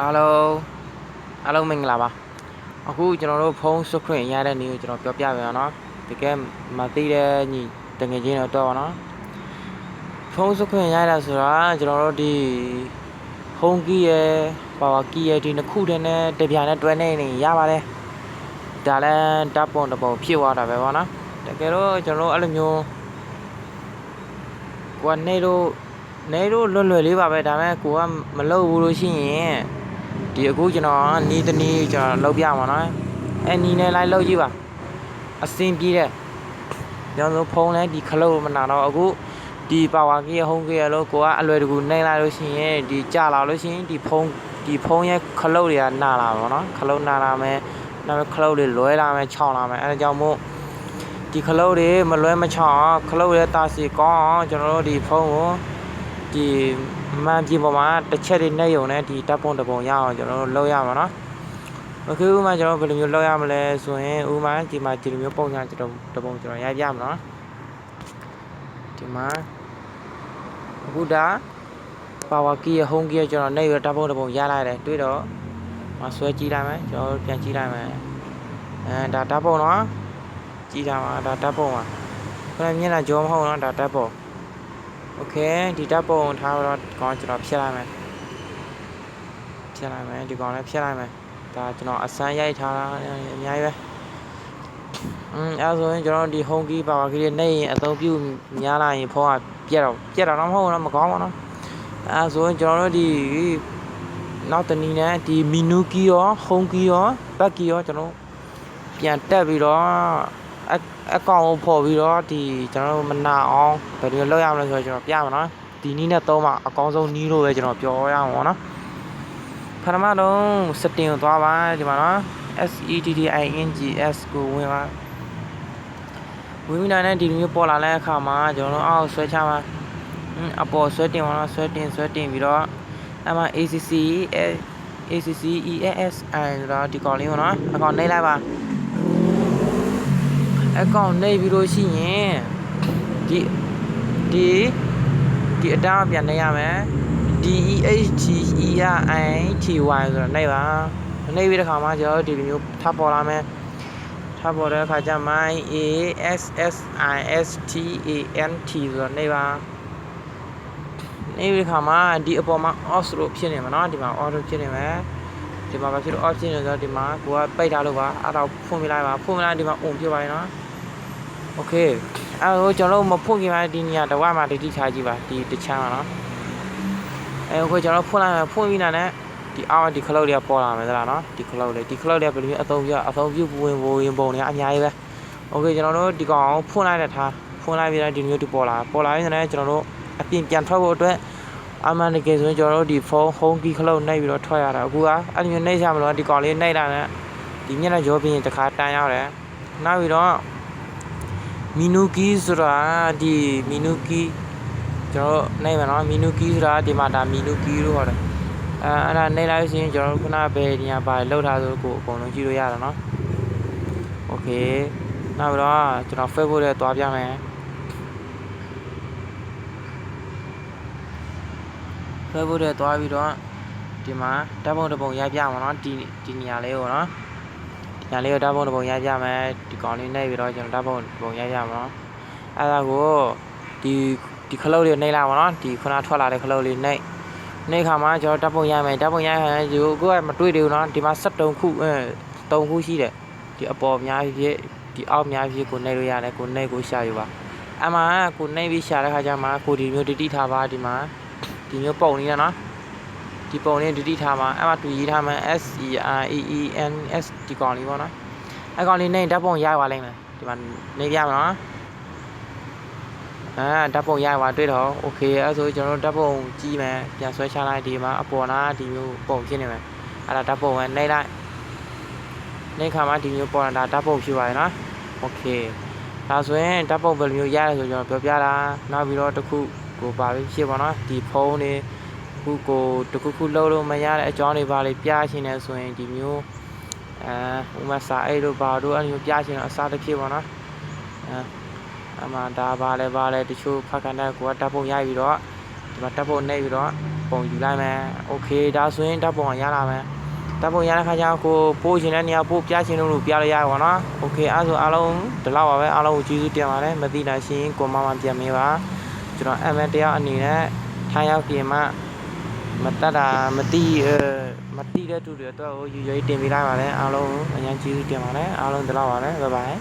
အားလုံးအားလုံးမင်္ဂလာပါအခုကျွန်တော်တို့ဖုန်းဆွခွင့်ရတဲ့နေ့ကိုကျွန်တော်ပြောပြပြန်အောင်နော်တကယ်မသိတဲ့ညီတငယ်ချင်းတော့တော့ပါနော်ဖုန်းဆွခွင့်ရတာဆိုတာကျွန်တော်တို့ဒီ home key ရယ် power key ရယ်ဒီနှစ်ခုတည်းနဲ့တပြားနဲ့တွဲနေနေရပါတယ်ဒါလည်းတပ်ပုံတစ်ပုံဖြစ်သွားတာပဲပေါ့နော်တကယ်တော့ကျွန်တော်တို့အဲ့လိုမျိုးကိုကနေတို့နေတို့လွယ်လွယ်လေးပါပဲဒါပေမဲ့ကိုကမလုပ်ဘူးလို့ရှိရင် ဒီအခုကျွန်တော်နီးတနီးကျွန်တော်လုပ်ပြမှာနော်အဲနီးနဲ့လိုက်လုပ်ကြည့်ပါအစင်ပြေးတဲ့ကျွန်တော်တို့ဖုန်းလဲဒီခလုတ်မနာတော့အခုဒီပါဝါကီဟုံးကီလို့ကိုကအလွယ်တကူနှိမ့်လိုက်လို့ရှိရင်ဒီကြာလာလို့ရှိရင်ဒီဖုန်းဒီဖုန်းရဲ့ခလုတ်တွေကနာလာပါတော့ခလုတ်နာလာမယ်နောက်ခလုတ်တွေလွဲလာမယ်ခြောင်လာမယ်အဲဒါကြောင့်မို့ဒီခလုတ်တွေမလွဲမချောင်းခလုတ်ရဲ့တာစီကောင်းအောင်ကျွန်တော်တို့ဒီဖုန်းကိုဒီ မှန်ပြင်ပေါ်မှာတစ်ချက်တွေနဲ့ယုံနဲ့ဒီတပ်ပုံတစ်ပုံရအောင်ကျွန်တော်တို့လုပ်ရမှာနော်โอเคဥမာကျွန်တော်ဘယ်လိုမျိုးလုပ်ရမလဲဆိုရင်ဥမာဒီမှာဒီလိုမျိုးပုံစံကျွန်တော်တစ်ပုံကျွန်တော်ရိုက်ပြမှာနော်ဒီမှာအခုဒါပါဝါကီရဲ့ home key ကျွန်တော်နေရတပ်ပုံတစ်ပုံရလိုက်တယ်တွေ့တော့မဆွဲကြည့်လိုက်မယ်ကျွန်တော်ပြန်ကြည့်လိုက်မယ်အဲဒါတပ်ပုံနော် ကြည့်တာပါဒါဓာတ်ပုံပါခဏမျက်နှာကြောမဟုတ်တော့ဒါဓာတ်ပုံ โอเคဒီဓာတ်ပုံထားတော့ကောင်းကျွန်တော်ဖြတ်လိုက်မယ်ဖြတ်လိုက်မယ်ဒီကောင်လည်းဖြတ်လိုက်မယ်ဒါကျွန်တော်အစမ်းရိုက်ထားတာအများကြီးပဲอืมအဲဆိုရင်ကျွန်တော်ဒီ home key power key တွေနေရင်အသုံးပြုများလာရင်ဖုန်းကပြက်တော့ပြက်တာတော့မဟုတ်တော့မကောင်းပါတော့အဲဆိုရင်ကျွန်တော်တို့ဒီနောက်တနည်းနဲ့ဒီ menu key ရော home key ရော back key ရောကျွန်တော်ပြန်တက်ပြီးတော့ အအကောင်ကိုဖော်ပြီးတော့ဒီကျွန်တော်တို့မနာအောင်ဘယ်လိုလုပ်ရမလဲဆိုတော့ကျွန်တော်ပြမှာနော်ဒီနီးနဲ့သုံးမှာအကောင်းဆုံးနီးလို့ပဲကျွန်တော်ပြောရအောင်ပေါ့နော်ပထမတော့ setting ကိုသွားပါဒီမှာနော် S E T T I N G S ကိုဝင်ပါဝင်ပြီးနိုင်တဲ့ဒီလိုမျိုးပေါ်လာတဲ့အခါမှာကျွန်တော်တို့အောက်ဆွဲချမှာအပေါ်ဆွဲတင်ပါတော့ဆွဲတင်ဆွဲတင်ပြီးတော့အမှ ACC ACC EAS I ဆိုတော့ဒီကောင်လေးပေါ့နော်အကောင်နှိပ်လိုက်ပါ အကောင့်နှိပ်ပြီးလို့ရှိရင်ဒီဒီဒီအတောင်ပြန်နှိပ်ရမယ် D E H T E R I T Y ဆိုတော့နှိပ်ပါနှိပ်ပြီးတဲ့ခါမှာကျတော့ဒီလိုမျိုးထပ်ပေါ်လာမယ်ထပ်ပေါ်တဲ့အခါကျမှ A S S I S T A N T ဆိုတော့နှိပ်ပါနှိပ်ပြီးတဲ့ခါမှာဒီအပေါ်မှာ off လို့ဖြစ်နေမှာเนาะဒီမှာ off လို့ဖြစ်နေမယ်ဒီမှာဘာဖြစ်လို့ off ဖြစ်နေလဲဆိုတော့ဒီမှာကိုကပိတ်ထားလို့ပါအဲ့တော့ဖွင့်ပြလိုက်ပါဖွင့်ပြလိုက်ဒီမှာ on ဖြစ်ပါရင်เนาะ โอเคအဲဟိုကျွန်တော်တို့မဖွင့်ခင်မှာဒီနေရာတစ်ဝက်မှာဒီတိချကြည့်ပါဒီတစ်ချမ်းပါနော်အဲဟိုကျွန်တော်ဖွင့်လိုက်မယ်ဖွင့်ပြီးတာနဲ့ဒီအောက်ဒီခလုတ်တွေကပေါ်လာမယ်သလားနော်ဒီခလုတ်တွေဒီခလုတ်တွေကဘယ်လိုမျိုးအသုံးပြအသုံးပြုဝင်ဝင်ပုံတွေကအများကြီးပဲโอเคကျွန်တော်တို့ဒီကောင်ဖွင့်လိုက်တဲ့ထားဖွင့်လိုက်ပြီးတော့ဒီမျိုးဒီပေါ်လာပေါ်လာပြီးတဲ့ကျွန်တော်တို့အပြင်ပြန်ထွက်ဖို့အတွက်အမှန်တကယ်ဆိုရင်ကျွန်တော်တို့ဒီဖုန်း home key ခလုတ်နှိပ်ပြီးတော့ထွက်ရတာအခုကအဲ့ဒီမျိုးနှိပ်ရမလို့ဒီကောင်လေးနှိပ်တာနဲ့ဒီမျက်နှာကြောပြီးရင်တစ်ခါတန်ရောက်တယ်နောက်ပြီးတော့ မီနူကီဆိုတာဒီမီနူကီကျွန်တော်နိုင်မှာနော်မီနူကီဆိုတာဒီမှာဒါမီနူကီလို့ခေါ်တယ်အဲအဲ့ဒါနိုင်လိုက်ရှင်ကျွန်တော်ခုနဘယ်နေရာပါလောက်ထားဆိုကိုအကုန်လုံးကြည့်လို့ရတယ်နော်โอเคနောက်ပြီးတော့ကျွန်တော် Facebook ထဲသွားပြမယ် Facebook ထဲသွားပြီးတော့ဒီမှာဓာတ်ပုံတစ်ပုံရိုက်ပြမှာနော်ဒီဒီနေရာလေးကိုနော် ညာလေးကိုဓာတ်ပုံတစ်ပုံရိုက်ပြမယ်ဒီကောင်လေးနှိပ်ပြီးတော့ကျွန်တော်ဓာတ်ပုံတစ်ပုံရိုက်ပြမှာနော်အဲ့ဒါကိုဒီဒီခလုတ်လေးကိုနှိပ်လိုက်ပါနော်ဒီခုနထွက်လာတဲ့ခလုတ်လေးနှိပ်နှိပ်ခါမှာကျွန်တော်ဓာတ်ပုံရိုက်မယ်ဓာတ်ပုံရိုက်ရင်ဒီကိုကိုကမတွေ့သေးဘူးနော်ဒီမှာ73ခုအဲ3ခုရှိတယ်ဒီအပေါ်အများကြီးဖြစ်ဒီအောက်အများကြီးကိုနှိပ်လို့ရတယ်ကိုနှိပ်ကိုရှာယူပါအမှကိုနှိပ်ပြီးရှာတဲ့ခါကျမှကိုဒီမျိုးတတိထားပါဒီမှာဒီမျိုးပုံလေးနော် ဒီပုံလေးဒုတိထားမှာအဲ့မှာတူရေးထားမှာ S E R E E N S ဒီကောင်လေးပေါ့နော်အဲ့ကောင်လေးနဲ့ဓာတ်ပုံရပါလိမ့်မယ်ဒီမှာနေပြမှာနော်အာဓာတ်ပုံရပါတွေ့တော့ okay အဲ့ဆိုကျွန်တော်တို့ဓာတ်ပုံကြည့်မယ်ပြန်ဆွဲချလိုက်ဒီမှာအပေါ်နာဒီမျိုးပုံဖြစ်နေမယ်အဲ့ဒါဓာတ်ပုံပဲနှိပ်လိုက်နှိပ်ခါမှာဒီမျိုးပေါ်လာတာဓာတ်ပုံဖြစ်ပါရဲ့နော် okay ဒါဆိုရင်ဓာတ်ပုံဘယ်လိုမျိုးရတယ်ဆိုကျွန်တော်ပြောပြတာနောက်ပြီးတော့တစ်ခုကိုပါပြီးဖြစ်ပါနော်ဒီဖုန်းတွေ ခုကိုတခုခုလုံးလို့မရတဲ့အကြောင်းတွေပါလေပြချင်တယ်ဆိုရင်ဒီမျိုးအဲဥမာစာအဲ့တို့ဘာတို့အဲ့လိုပြချင်တော့အစားတစ်ဖြစ်ပါနော်အဲအမှဒါပါလဲပါလဲတချို့ဖက်ကန်တဲ့ကိုကတပ်ပုံရိုက်ပြီးတော့ဒီမှာတပ်ပုံနှိပ်ပြီးတော့ ပုံယူလိုက်မယ်โอเคဒါဆိုရင်ဓာတ်ပုံကရလာမယ်ဓာတ်ပုံရတဲ့ခါကျတော့ကိုပို့ချင်တဲ့နေရာပို့ပြချင်လို့လို့ပြလို့ရပါတော့โอเคအဲ့ဆိုအားလုံးဒီလောက်ပါပဲအားလုံးကိုကျေးဇူးတင်ပါတယ်မသိတာရှိရင်ကိုမမပြန်မေးပါကျွန်တော် MN တယောက်အနေနဲ့ထိုင်းရောက်ပြင်မှ မတတ်တာမသိအဲမသိတဲ့သူတွေတော့ယူရွေးတင်ပေးလိုက်ပါတယ်အားလုံးအញ្ញကျေးဇူးတင်ပါတယ်အားလုံးဒီလောက်ပါပဲဘိုင်ဘိုင်